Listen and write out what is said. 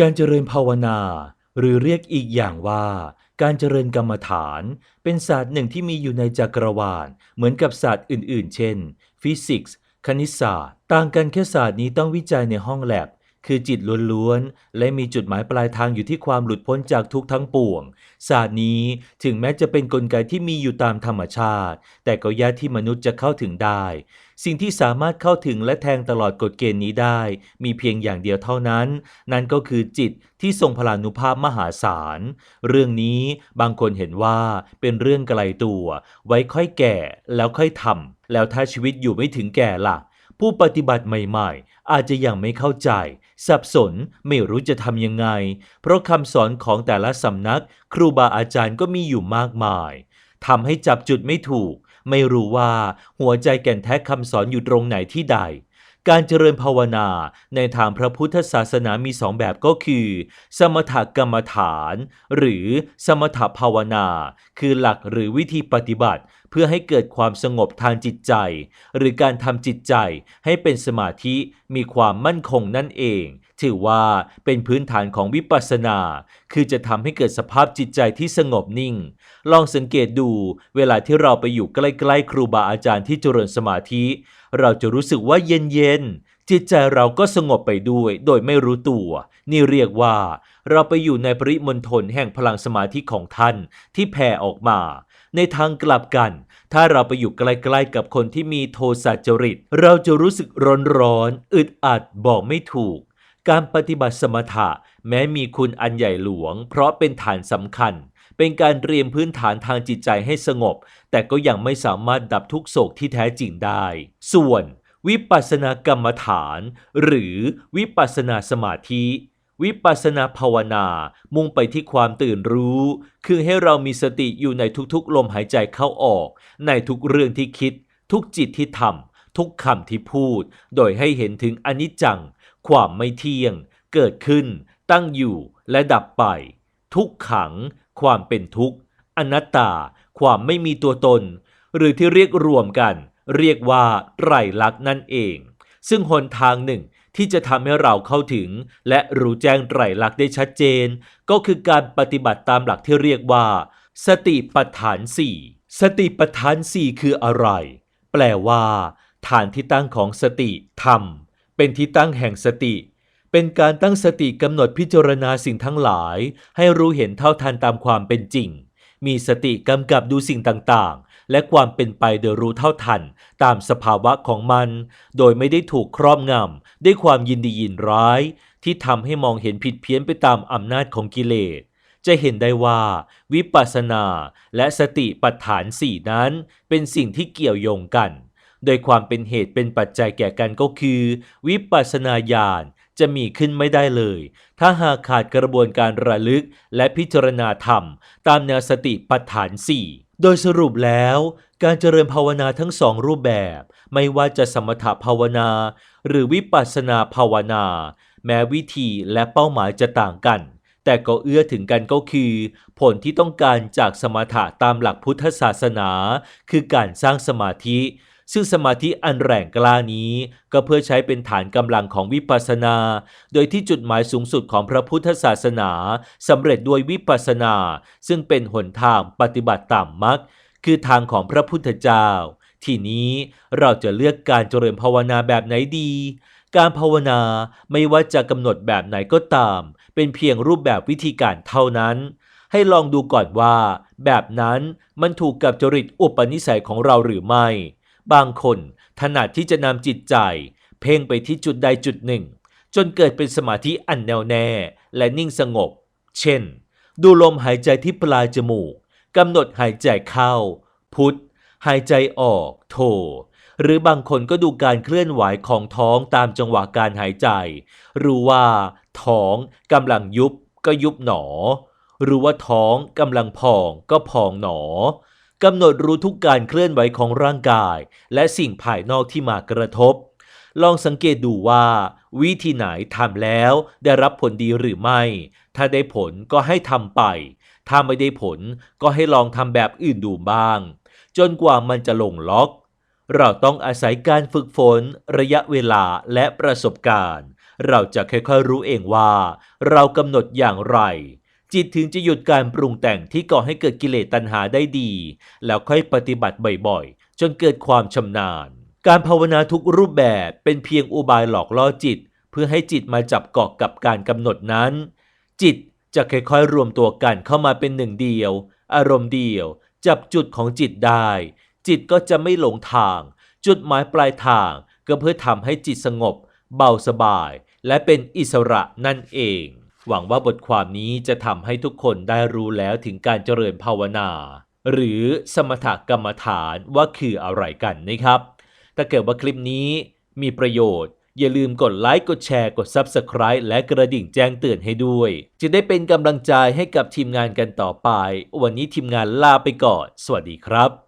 การเจริญภาวนา หรือเรียกอีกอย่างว่า การเจริญกรรมฐาน เป็นศาสตร์หนึ่งที่มีอยู่ในจักรวาล เหมือนกับศาสตร์อื่น ๆ เช่น ฟิสิกส์ คณิตศาสตร์ ต่างกันแค่ศาสตร์นี้ต้องวิจัยในห้องแลบ คือจิตล้วนๆ และมีจุดหมายปลายทางอยู่ที่ความหลุดพ้นจากทุกทั้งปวง ศาสตร์นี้ถึงแม้จะเป็นนกลไกที่มีอยู่ตามธรรมชาติ แต่ก็ยากที่มนุษย์จะเข้าถึงได้ สิ่งที่สามารถเข้าถึงและแทงตลอดกฎเกณฑ์นี้ได้ มีเพียงอย่างเดียวเท่านั้น นั่นก็คือจิตที่ทรงพลานุภาพมหาศาล เรื่องนี้บางคนเห็นว่าเป็นเรื่องไกลตัว ไว้ค่อยแก่แล้วค่อยทำแล้วถ้าชีวิตอยู่ไม่ถึงแก่ล่ะ ผู้ปฏิบัติใหม่ๆ อาจจะยังไม่เข้าใจ สับสนไม่รู้จะทำยังไง เพราะคำสอนของแต่ละสำนัก ครูบาอาจารย์ก็มีอยู่มากมายทำให้จับจุดไม่ถูก ไม่รู้ว่าหัวใจแก่นแท้คำสอนอยู่ตรงไหนที่ใด การเจริญภาวนาในทางพระพุทธศาสนามีสองแบบก็คือ สมถกรรมฐาน หรือสมถภาวนา คือหลักหรือวิธีปฏิบัติ เพื่อให้เกิดความสงบทางจิตใจ หรือการทำจิตใจให้เป็นสมาธิมีความมั่นคงนั่นเอง ถือว่าเป็นพื้นฐานของวิปัสสนา คือจะทำให้เกิดสภาพจิตใจที่สงบนิ่ง ลองสังเกตดูเวลาที่เราไปอยู่ใกล้ๆ ครูบาอาจารย์ที่เจริญสมาธิ เราจะรู้สึกว่าเย็นๆ จิตใจเราก็สงบไปด้วย โดยไม่รู้ตัว นี่เรียกว่า เราไปอยู่ในปริมณฑลแห่งพลังสมาธิของท่านที่แผ่ออกมา ในทางกลับกัน ถ้าเราไปอยู่ใกล้ๆ กับคนที่มีโทสะจริต เราจะรู้สึกร้อนๆ อึดอัดบอกไม่ถูก การปฏิบัติสมถะแม้มีคุณอันใหญ่หลวง เพราะเป็นฐานสำคัญ เป็นการเตรียมพื้นฐานทางจิตใจให้สงบ แต่ก็ยังไม่สามารถดับทุกโศกที่แท้จริงได้ ส่วน วิปัสสนากรรมฐาน หรือวิปัสสนาสมาธิวิปัสสนาภาวนา มุ่งไปที่ความตื่นรู้ คือให้เรามีสติอยู่ในทุกๆ ลมหายใจเข้าออก ในทุกเรื่องที่คิด ทุกจิตที่ทำ ทุกคำที่พูด โดยให้เห็นถึงอนิจจัง ความไม่เที่ยง เกิดขึ้น ตั้งอยู่และดับไป ทุกขัง ความเป็นทุกข์ อนัตตา ความไม่มีตัวตน หรือที่เรียกรวมกัน เรียกว่าไตรลักษณ์นั่นเอง ซึ่งหนทางหนึ่งที่จะทำให้เราเข้าถึง และรู้แจ้งไตรลักษณ์ได้ชัดเจน ก็คือการปฏิบัติตามหลักที่เรียกว่า สติปัฏฐานสี่สติปัฏฐานสี่คืออะไร แปลว่า ฐานที่ตั้งของสติธรรม เป็นที่ตั้งแห่งสติ เป็นการตั้งสติกำหนดพิจารณาสิ่งทั้งหลาย ให้รู้เห็นเท่าทันตามความเป็นจริง มีสติกำกับดูสิ่งต่างๆ และความเป็นไปโดยรู้เท่าทัน ตามสภาวะของมัน โดยไม่ได้ถูกครอบงำด้วยความยินดียินร้าย ที่ทำให้มองเห็นผิดเพี้ยนไปตามอำนาจของกิเลสจะเห็นได้ว่า วิปัสสนาและสติปัฏฐานสี่นั้น เป็นสิ่งที่เกี่ยวโยงกัน โดยความเป็นเหตุเป็นปัจจัยแก่กันก็คือ วิปัสสนาญาณจะมีขึ้นไม่ได้เลย ถ้าหากขาดกระบวนการระลึกและพิจารณาธรรม ตามแนวสติปัฏฐาน4โดยสรุปแล้ว การเจริญภาวนาทั้งสองรูปแบบ ไม่ว่าจะสมถภาวนา หรือวิปัสสนาภาวนา แม้วิธีและเป้าหมายจะต่างกัน แต่ก็เอื้อถึงกันก็คือ ผลที่ต้องการจากสมถะตามหลักพุทธศาสนา คือการสร้างสมาธิ ซึ่งสมาธิอันแรงกล้านี้ก็เพื่อใช้เป็นฐานกำลังของวิปัสสนา โดยที่จุดหมายสูงสุดของพระพุทธศาสนาสำเร็จด้วยวิปัสสนา ซึ่งเป็นหนทางปฏิบัติตามมรรคคือทางของพระพุทธเจ้า ทีนี้เราจะเลือกการเจริญภาวนาแบบไหนดี การภาวนาไม่ว่าจะกำหนดแบบไหนก็ตาม เป็นเพียงรูปแบบวิธีการเท่านั้น ให้ลองดูก่อนว่า แบบนั้นมันถูกกับจริตอุปนิสัยของเราหรือไม่ บางคนถนัดที่จะนำจิตใจ เพ่งไปที่จุดใดจุดหนึ่ง จนเกิดเป็นสมาธิอันแน่วแน่และนิ่งสงบ เช่น ดูลมหายใจที่ปลายจมูกกำหนดหายใจเข้า พุทธหายใจออก โท หรือบางคนก็ดูการเคลื่อนไหวของท้องตามจังหวะการหายใจ รู้ว่าท้องกำลังยุบก็ยุบหนอหรือว่าท้องกำลังพองก็พองหนอ กำหนดรู้ทุกการเคลื่อนไหวของร่างกาย และสิ่งภายนอกที่มากระทบ ลองสังเกตดูว่า วิธีไหนทำแล้วได้รับผลดีหรือไม่ ถ้าได้ผลก็ให้ทำไป ถ้าไม่ได้ผลก็ให้ลองทำแบบอื่นดูบ้าง จนกว่ามันจะลงล็อก เราต้องอาศัยการฝึกฝน ระยะเวลาและประสบการณ์ เราจะค่อยๆรู้เองว่า เรากำหนดอย่างไร จิตถึงจะหยุดการปรุงแต่งที่ก่อให้เกิดกิเลสตัณหาได้ดี แล้วค่อยปฏิบัติบ่อยๆ จนเกิดความชำนาญ การภาวนาทุกรูปแบบเป็นเพียงอุบายหลอกล่อจิต เพื่อให้จิตมาจับเกาะกับการกำหนดนั้น จิตจะค่อยๆรวมตัวกันเข้ามาเป็นหนึ่งเดียว อารมณ์เดียว จับจุดของจิตได้ จิตก็จะไม่หลงทาง จุดหมายปลายทางก็เพื่อทำให้จิตสงบ เบาสบาย และเป็นอิสระนั่นเอง หวังว่าบทความนี้จะทำให้ทุกคนได้รู้แล้วถึงการเจริญภาวนา หรือสมถกรรมฐานว่าคืออะไรกันนะครับ ถ้าเกิดว่าคลิปนี้มีประโยชน์ อย่าลืมกดไลค์ กดแชร์ กด Subscribe และกระดิ่งแจ้งเตือนให้ด้วย จะได้เป็นกำลังใจให้กับทีมงานกันต่อไป วันนี้ทีมงานลาไปก่อน สวัสดีครับ